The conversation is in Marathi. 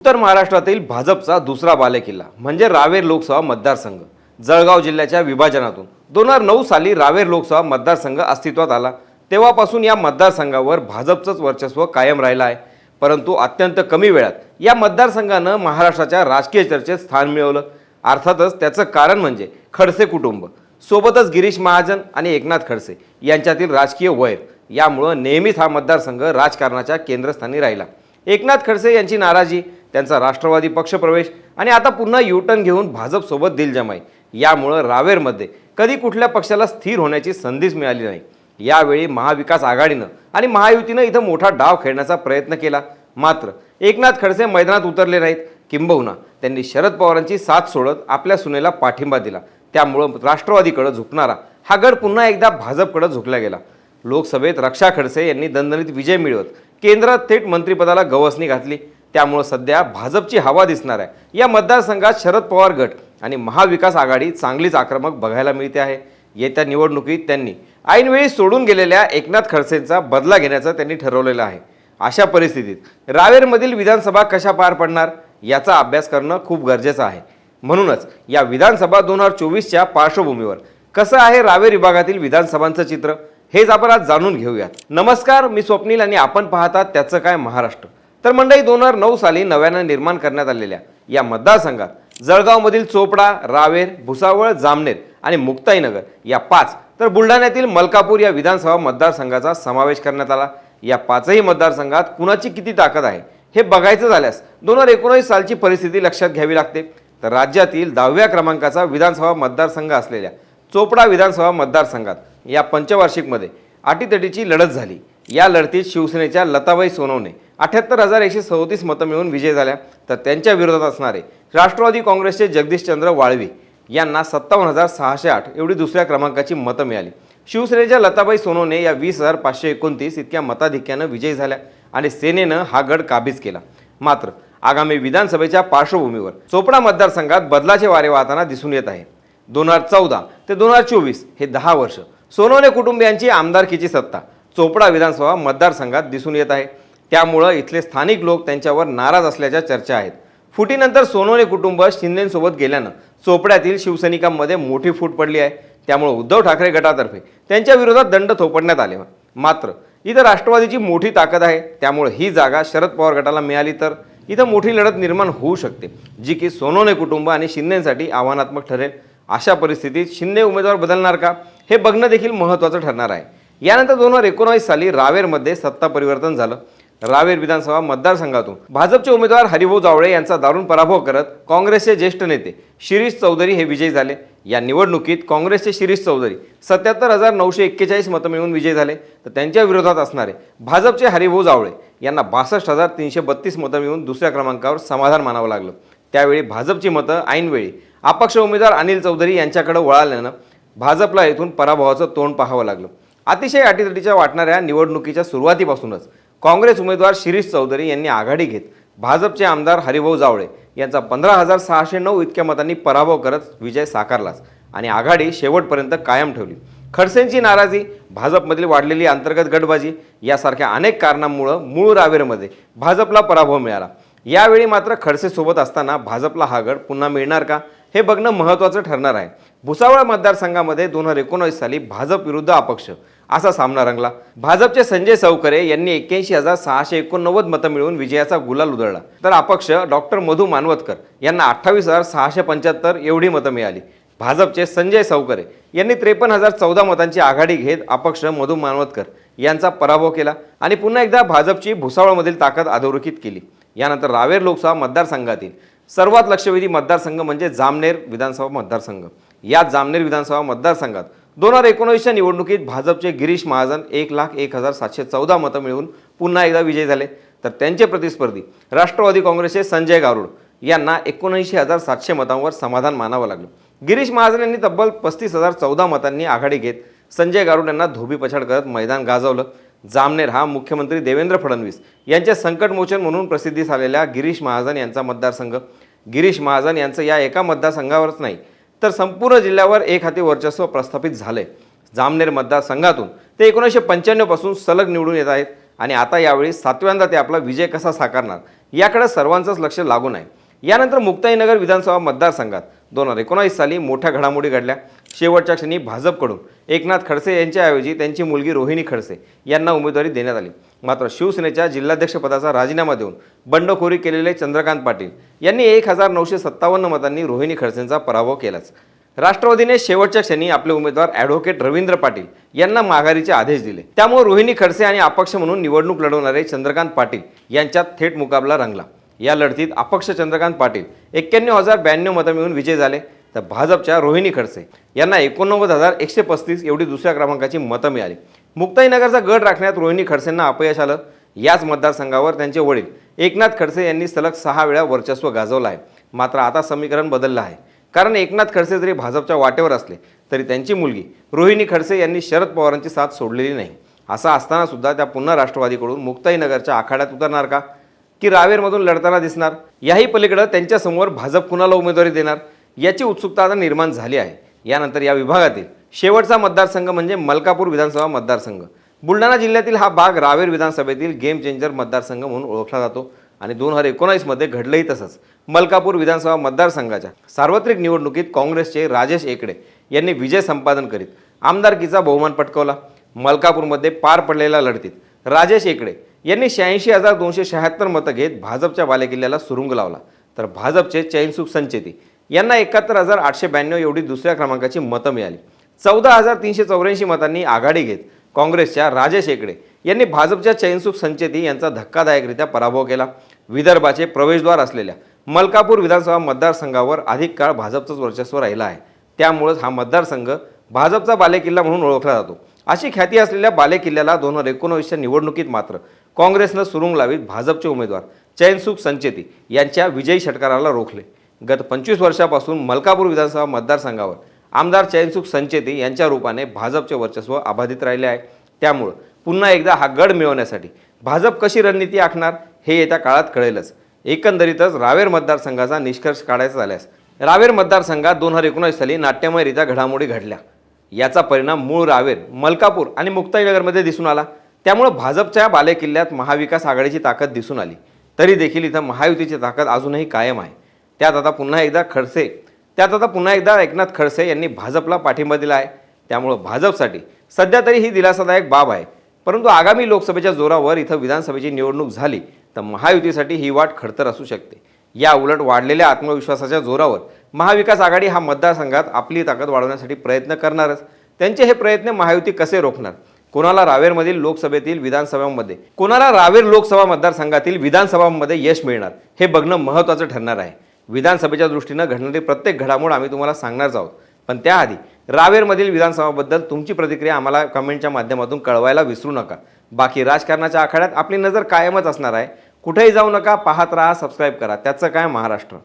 उत्तर महाराष्ट्रातील भाजपचा दुसरा बालेकिल्ला म्हणजे रावेर लोकसभा मतदारसंघ. जळगाव जिल्ह्याच्या विभाजनातून दोन हजार नऊ साली रावेर लोकसभा मतदारसंघ अस्तित्वात आला. तेव्हापासून या मतदारसंघावर भाजपचंच वर्चस्व कायम राहिलं आहे. परंतु अत्यंत कमी वेळात या मतदारसंघानं महाराष्ट्राच्या राजकीय चर्चेत स्थान मिळवलं. अर्थातच त्याचं कारण म्हणजे खडसे कुटुंब. सोबतच गिरीश महाजन आणि एकनाथ खडसे यांच्यातील राजकीय वैर. यामुळं नेहमीच हा मतदारसंघ राजकारणाच्या केंद्रस्थानी राहिला. एकनाथ खडसे यांची नाराजी त्यांचा राष्ट्रवादी पक्षप्रवेश आणि आता पुन्हा युटर्न घेऊन भाजपसोबत दिलजमाई. यामुळं रावेरमध्ये कधी कुठल्या पक्षाला स्थिर होण्याची संधीच मिळाली नाही. यावेळी महाविकास आघाडीनं आणि महायुतीनं इथं मोठा डाव खेळण्याचा प्रयत्न केला. मात्र एकनाथ खडसे मैदानात उतरले नाहीत. किंबहुना त्यांनी शरद पवारांची साथ सोडत आपल्या सुनेला पाठिंबा दिला. त्यामुळं राष्ट्रवादीकडे झुकणारा हा गड पुन्हा एकदा भाजपकडे झुकला गेला. लोकसभेत रक्षा खडसे यांनी दणदणीत विजय मिळवत केंद्रात थेट मंत्रिपदाला गवसणी घातली. त्यामुळं सध्या भाजपची हवा दिसणार आहे. या मतदारसंघात शरद पवार गट आणि महाविकास आघाडी चांगलीच आक्रमक बघायला मिळते आहे. येत्या निवडणुकीत त्यांनी ऐनवेळी सोडून गेलेल्या एकनाथ खडसेंचा बदला घेण्याचं त्यांनी ठरवलेलं आहे. अशा परिस्थितीत रावेरमधील विधानसभा कशा पार पडणार याचा अभ्यास करणं खूप गरजेचं आहे. म्हणूनच या विधानसभा दोन हजार चोवीसच्या पार्श्वभूमीवर कसं आहे रावेर विभागातील विधानसभांचं चित्र हेच आपण आज जाणून घेऊयात. नमस्कार मी स्वप्नील आणि आपण पाहतात त्याचं काय महाराष्ट्र. तर मंडई दोन हजार नऊ साली नव्यानं निर्माण करण्यात आलेल्या या मतदारसंघात जळगावमधील चोपडा रावेर भुसावळ जामनेर आणि मुक्ताईनगर या पाच तर बुलढाण्यातील मलकापूर या विधानसभा मतदारसंघाचा समावेश करण्यात आला. या पाचही मतदारसंघात कुणाची किती ताकद आहे हे बघायचं झाल्यास दोन हजार एकोणीस सालची परिस्थिती लक्षात घ्यावी लागते. तर राज्यातील दहाव्या क्रमांकाचा विधानसभा मतदारसंघ असलेल्या चोपडा विधानसभा मतदारसंघात या पंचवार्षिकमध्ये अटीतटीची लढत झाली. या लढतीत शिवसेनेच्या लताबाई सोनवणे अठ्याहत्तर हजार एकशे सदोतीस मतं मिळून विजय झाल्या. तर त्यांच्या विरोधात असणारे राष्ट्रवादी काँग्रेसचे जगदीशचंद्र वाळवी यांना सत्तावन्न हजार सहाशे आठ एवढी दुसऱ्या क्रमांकाची मतं मिळाली. शिवसेनेच्या लताबाई सोनवणे या वीस हजार पाचशे एकोणतीस इतक्या मताधिक्यानं विजयी झाल्या आणि सेनेनं हा गड काबीज केला. मात्र आगामी विधानसभेच्या पार्श्वभूमीवर चोपडा मतदारसंघात बदलाचे वारे वाहताना दिसून येत आहे. दोन हजार चौदा ते दोन हजार चोवीस हे दहा वर्ष सोनवणे कुटुंबियांची आमदारकीची सत्ता चोपडा विधानसभा मतदारसंघात दिसून येत आहे. त्यामुळं इथले स्थानिक लोक त्यांच्यावर नाराज असल्याच्या चर्चा आहेत. फुटीनंतर सोनवणे कुटुंब शिंदेसोबत गेल्यानं चोपड्यातील शिवसैनिकांमध्ये मोठी फूट पडली आहे. त्यामुळे उद्धव ठाकरे गटातर्फे त्यांच्या विरोधात दंड थोपडण्यात आले. मात्र इथं राष्ट्रवादीची मोठी ताकद आहे. त्यामुळे ही जागा शरद पवार गटाला मिळाली तर इथं मोठी लढत निर्माण होऊ शकते जी की सोनवणे कुटुंब आणि शिंदेसाठी आव्हानात्मक ठरेल. अशा परिस्थितीत शिंदे उमेदवार बदलणार का? हे बघणं देखील महत्त्वाचं ठरणार आहे. यानंतर दोन हजार एकोणावीस साली रावेरमध्ये सत्ता परिवर्तन झालं. रावेर विधानसभा मतदारसंघातून. भाजपचे उमेदवार हरिभाऊ जावळे यांचा दारुण पराभव करत काँग्रेसचे ज्येष्ठ नेते शिरीष चौधरी हे विजयी झाले. या निवडणुकीत काँग्रेसचे शिरीष चौधरी सत्याहत्तर हजार नऊशे एक्केचाळीस मतं मिळवून विजयी झाले तर त्यांच्या विरोधात असणारे भाजपचे हरिभाऊ जावळे यांना बासष्ट हजार तीनशे बत्तीस मतं मिळवून दुसऱ्या क्रमांकावर समाधान मानावं लागलं. त्यावेळी भाजपची मतं ऐनवेळी अपक्ष उमेदवार अनिल चौधरी यांच्याकडे वळाल्यानं भाजपला येथून पराभवाचं तोंड पाहावं लागलं. अतिशय अटीतटीच्या वाटणाऱ्या निवडणुकीच्या सुरुवातीपासूनच काँग्रेस उमेदवार शिरीष चौधरी यांनी आघाडी घेत भाजपचे आमदार हरिभाऊ जावळे यांचा पंधरा हजार सहाशे नऊ इतक्या मतांनी पराभव करत विजय साकारलाच आणि आघाडी शेवटपर्यंत कायम ठेवली. खडसेंची नाराजी भाजपमधील वाढलेली अंतर्गत गटबाजी यासारख्या अनेक कारणांमुळं मूळ रावेरमध्ये भाजपला पराभव मिळाला. यावेळी मात्र खडसेसोबत असताना भाजपला हा गड पुन्हा मिळणार का हे बघणं महत्त्वाचं ठरणार आहे. भुसावळ मतदारसंघामध्ये दोन हजार एकोणवीस साली भाजप विरुद्ध अपक्ष असा सामना रंगला. भाजपचे संजय सवकरे यांनी एक्क्याऐंशी हजार सहाशे एकोणनव्वद मतं मिळवून विजयाचा गुलाल उधळला. तर अपक्ष डॉक्टर मधू मानवतकर यांना अठ्ठावीस हजार सहाशे पंच्याहत्तर एवढी मतं मिळाली. भाजपचे संजय सवकरे यांनी त्रेपन्न हजार चौदा मतांची आघाडी घेत अपक्ष मधु मानवतकर यांचा पराभव केला आणि पुन्हा एकदा भाजपची भुसावळमधील ताकद अधोरेखित केली. यानंतर रावेर लोकसभा मतदारसंघातील सर्वात लक्षवेधी मतदारसंघ म्हणजे जामनेर विधानसभा मतदारसंघ. या जामनेर विधानसभा मतदारसंघात दोन हजार एकोणीसच्या निवडणुकीत भाजपचे गिरीश महाजन एक लाख एक हजार सातशे चौदा मतं मिळवून पुन्हा एकदा विजयी झाले. तर त्यांचे प्रतिस्पर्धी राष्ट्रवादी काँग्रेसचे संजय गारुड यांना एकोणऐंशी हजार सातशे मतांवर समाधान मानावं लागलं. गिरीश महाजन यांनी तब्बल पस्तीस हजार चौदा मतांनी आघाडी घेत संजय गारुड यांना धोबी पछाड करत मैदान गाजवलं. जामनेर हा मुख्यमंत्री देवेंद्र फडणवीस यांचे संकटमोचन म्हणून प्रसिद्धीस आलेल्या गिरीश महाजन यांचा मतदारसंघ. गिरीश महाजन यांचं या एका मतदारसंघावरच नाही तर संपूर्ण जिल्ह्यावर एक हाती वर्चस्व प्रस्थापित झालंय. जामनेर मतदारसंघातून ते एकोणीसशे पंच्याण्णवपासून सलग निवडून येत आहेत आणि आता यावेळी सातव्यांदा ते आपला विजय कसा साकारणार याकडे सर्वांचंच लक्ष लागून आहे. यानंतर मुक्ताईनगर विधानसभा मतदारसंघात दोन हजार एकोणावीस साली मोठ्या घडामोडी घडल्या. शेवटच्या क्षणी भाजपकडून एकनाथ खडसे यांच्याऐवजी त्यांची मुलगी रोहिणी खडसे यांना उमेदवारी देण्यात आली. मात्र शिवसेनेच्या जिल्हाध्यक्षपदाचा राजीनामा देऊन बंडखोरी केलेले चंद्रकांत पाटील यांनी एक हजार नऊशे सत्तावन्न मतांनी रोहिणी खडसेंचा पराभव केलाच. राष्ट्रवादीने शेवटच्या क्षणी आपले उमेदवार ॲडव्होकेट रवींद्र पाटील यांना माघारीचे आदेश दिले. त्यामुळे रोहिणी खडसे आणि अपक्ष म्हणून निवडणूक लढवणारे चंद्रकांत पाटील यांच्यात थेट मुकाबला रंगला. या लढतीत अपक्ष चंद्रकांत पाटील एक्क्याण्णव हजार ब्याण्णव मतं मिळून विजय झाले. तर भाजपच्या रोहिणी खडसे यांना एकोणनव्वद हजार एकशे पस्तीस एवढी दुसऱ्या क्रमांकाची मतं मिळाली. मुक्ताईनगरचा गड राखण्यात रोहिणी खडसेंना अपयश आलं. याच मतदारसंघावर त्यांचे वडील एकनाथ खडसे यांनी सलग सहा वेळा वर्चस्व गाजवलं आहे. मात्र आता समीकरण बदललं आहे. कारण एकनाथ खडसे जरी भाजपच्या वाटेवर असले तरी त्यांची मुलगी रोहिणी खडसे यांनी शरद पवारांची साथ सोडलेली नाही. असं असताना सुद्धा त्या पुन्हा राष्ट्रवादीकडून मुक्ताईनगरच्या आखाड्यात उतरणार का? की रावेरमधून लढताना दिसणार? याही पलीकडं त्यांच्यासमोर भाजप कुणाला उमेदवारी देणार? याची उत्सुकता आता निर्माण झाली आहे. यानंतर या विभागातील शेवटचा मतदारसंघ म्हणजे मलकापूर विधानसभा मतदारसंघ. बुलढाणा जिल्ह्यातील हा भाग रावेर विधानसभेतील गेम चेंजर मतदारसंघ म्हणून ओळखला जातो आणि दोन हजार एकोणावीसमध्ये घडलंही तसंच. मलकापूर विधानसभा मतदारसंघाच्या सार्वत्रिक निवडणुकीत काँग्रेसचे राजेश एकडे यांनी विजय संपादन करीत आमदारकीचा बहुमान पटकावला. मलकापूरमध्ये पार पडलेल्या लढतीत राजेश एकडे यांनी शहाऐंशी हजार दोनशे शहात्तर मतं घेत भाजपच्या बालेकिल्ल्याला सुरुंग लावला. तर भाजपचे चैनसुख संचेती यांना एकाहत्तर हजार आठशे ब्याण्णव एवढी दुसऱ्या क्रमांकाची मतं मिळाली. चौदा हजार तीनशे चौऱ्याऐंशी मतांनी आघाडी घेत काँग्रेसच्या राजेश शेकडे यांनी भाजपच्या चैनसुख संचेती यांचा धक्कादायकरित्या पराभव केला. विदर्भाचे प्रवेशद्वार असलेल्या मलकापूर विधानसभा मतदारसंघावर अधिक काळ भाजपचंच वर्चस्व राहिलं आहे. त्यामुळंच हा मतदारसंघ भाजपचा बालेकिल्ला म्हणून ओळखला जातो. अशी ख्याती असलेल्या बालेकिल्ल्याला दोन हजार एकोणवीसच्या निवडणुकीत मात्र काँग्रेसनं सुरुंग लावीत भाजपचे उमेदवार चैनसुख संचेती यांच्या विजयी षटकाराला रोखले. गत पंचवीस वर्षापासून मलकापूर विधानसभा मतदारसंघावर आमदार चैनसुख संचेती यांच्या रूपाने भाजपचे वर्चस्व अबाधित राहिले आहे. त्यामुळं पुन्हा एकदा हा गड मिळवण्यासाठी भाजप कशी रणनीती आखणार हे येत्या काळात कळेलच. एकंदरीतच रावेर मतदारसंघाचा निष्कर्ष काढायचा झाल्यास रावेर मतदारसंघात दोन हजार एकोणीस साली नाट्यमयरित्या घडामोडी घडल्या. याचा परिणाम मूळ रावेर मलकापूर आणि मुक्ताईनगरमध्ये दिसून आला. त्यामुळं भाजपच्या बालेकिल्ल्यात महाविकास आघाडीची ताकद दिसून आली. तरी देखील इथं महायुतीची ताकद अजूनही कायम आहे. त्यात आता पुन्हा एकदा खडसे त्यात आता पुन्हा एकदा एकनाथ खडसे यांनी भाजपला पाठिंबा दिला आहे त्यामुळं भाजपसाठी सध्या तरी ही दिलासादायक बाब आहे. परंतु आगामी लोकसभेच्या जोरावर इथं विधानसभेची निवडणूक झाली तर महायुतीसाठी ही वाट खडतर असू शकते. या उलट वाढलेल्या आत्मविश्वासाच्या जोरावर महाविकास आघाडी हा मतदारसंघात आपली ताकद वाढवण्यासाठी प्रयत्न करणारच. त्यांचे हे प्रयत्न महायुती कसे रोखणार? कोणाला रावेरमधील लोकसभेतील विधानसभांमध्ये कोणाला रावेर लोकसभा मतदारसंघातील विधानसभांमध्ये यश मिळणार? हे बघणं महत्त्वाचं ठरणार आहे. विधानसभेच्या दृष्टीनं घडणारी प्रत्येक घडामोड आम्ही तुम्हाला सांगणारच आहोत. पण त्याआधी रावेरमधील विधानसभाबद्दल तुमची प्रतिक्रिया आम्हाला कमेंटच्या माध्यमातून कळवायला विसरू नका. बाकी राजकारणाच्या आखाड्यात आपली नजर कायमच असणार आहे. कुठेही जाऊ नका पाहत राहा सबस्क्राईब करा. त्याचं काय महाराष्ट्र?